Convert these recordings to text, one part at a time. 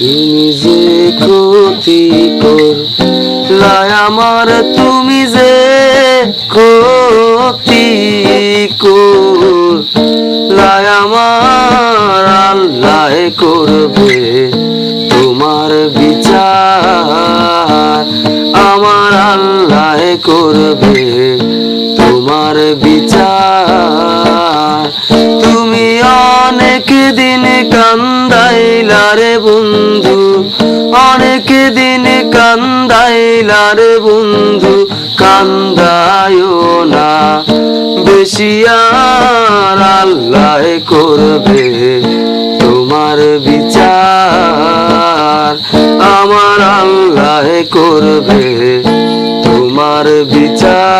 তুমি যে ক্ষতি কর, লাই আমার তুমি যে ক্ষতি কর, লাই আমার আল্লাহ করবে তোমার বিচার, আমার আল্লাহ করবে তোমার দিন কান্দাইলা রে বন্ধু অনেক দিন কান্দাইলা রে বন্ধু, কান্দায়ও না। বেশি আর আল্লাহ করবে তোমার বিচার, আমার আল্লাহ করবে তোমার বিচার।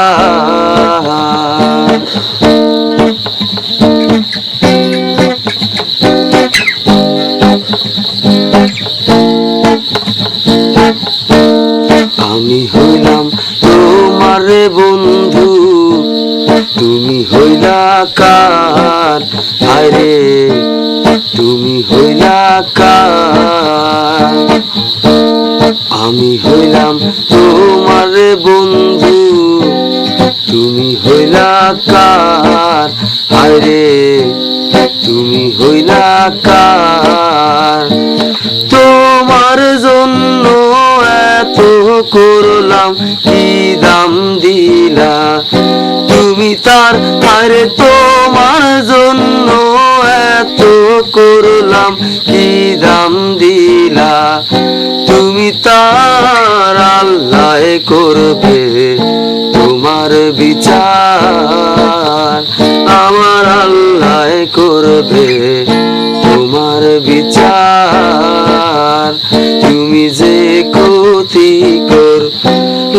হইলাম তোমার বন্ধু। তুমি হইলা কার? আরে, তুমি হইলা কার? আমি হইলাম তোমার বন্ধু। তুমি হইলা কার? আরে, তুমি হইলা কার? করলাম, কি দাম দিলা? তুমি তার আরে তোমার জন্য এত করলাম, কি দাম দিলা? তুমি তার আল্লাহ করবে তোমার বিচার, আমার আল্লাহ করবে তোমার বিচার।